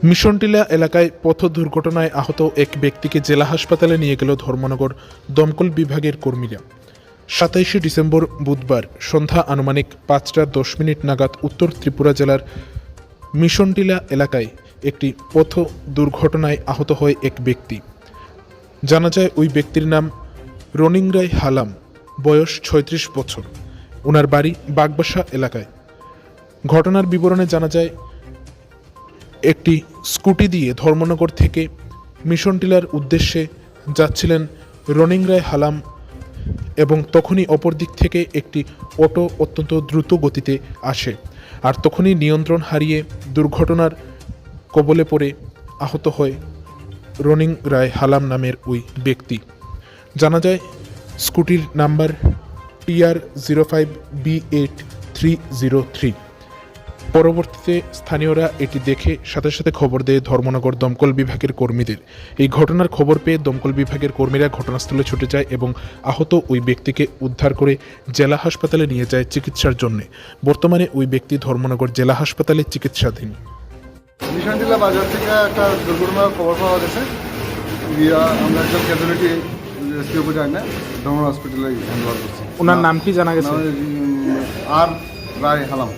মিশনটিলা এলাকায় পথ দুর্ঘটনায় আহত এক ব্যক্তিকে জেলা হাসপাতালে নিয়ে গেল ধর্মনগর দমকল বিভাগের কর্মীরা। সাতাইশে ডিসেম্বর বুধবার সন্ধ্যা আনুমানিক পাঁচটা দশ মিনিট নাগাদ উত্তর ত্রিপুরা জেলার মিশনটিলা এলাকায় একটি পথ দুর্ঘটনায় আহত হয় এক ব্যক্তি। জানা যায়, ওই ব্যক্তির নাম রনিং রায় হালাম, বয়স ছয়ত্রিশ বছর। ওনার বাড়ি বাগবাসা এলাকায়। ঘটনার বিবরণে জানা যায় একটি স্কুটি দিয়ে ধর্মনগর থেকে মিশন টিলার উদ্দেশ্যে যাচ্ছিলেন রনিং রায় হালাম এবং তখনই অপর দিক থেকে একটি অটো অত্যন্ত দ্রুত গতিতে আসে আর তখনই নিয়ন্ত্রণ হারিয়ে দুর্ঘটনার কবলে পড়ে আহত হয় রনিং রায় হালাম নামের ওই ব্যক্তি। জানা যায়, স্কুটির number TR zero five B eight three zero three. পরবর্তীতে স্থানীয়রা এটি দেখে সাথে সাথে খবর দেয় ধর্মনগর দমকল বিভাগের কর্মীদের। এই ঘটনার খবর পেয়ে দমকল বিভাগের কর্মীরা ঘটনাস্থলে ছুটে যায় এবং আহত ওই ব্যক্তিকে উদ্ধার করে জেলা হাসপাতালে নিয়ে যায় চিকিৎসার জন্য। বর্তমানে ওই ব্যক্তি ধর্মনগর জেলা হাসপাতালে চিকিৎসাধীন। নিশানটিলা বাজার থেকে একটা দুর্ঘটনার খবর পাওয়া গেছে। আমরা ক্যাজুয়ালিটি রেস্কিউ করে আনে হসপিটালে করছি। ওনার নাম কি জানা গেছে? আর রায় হালাম।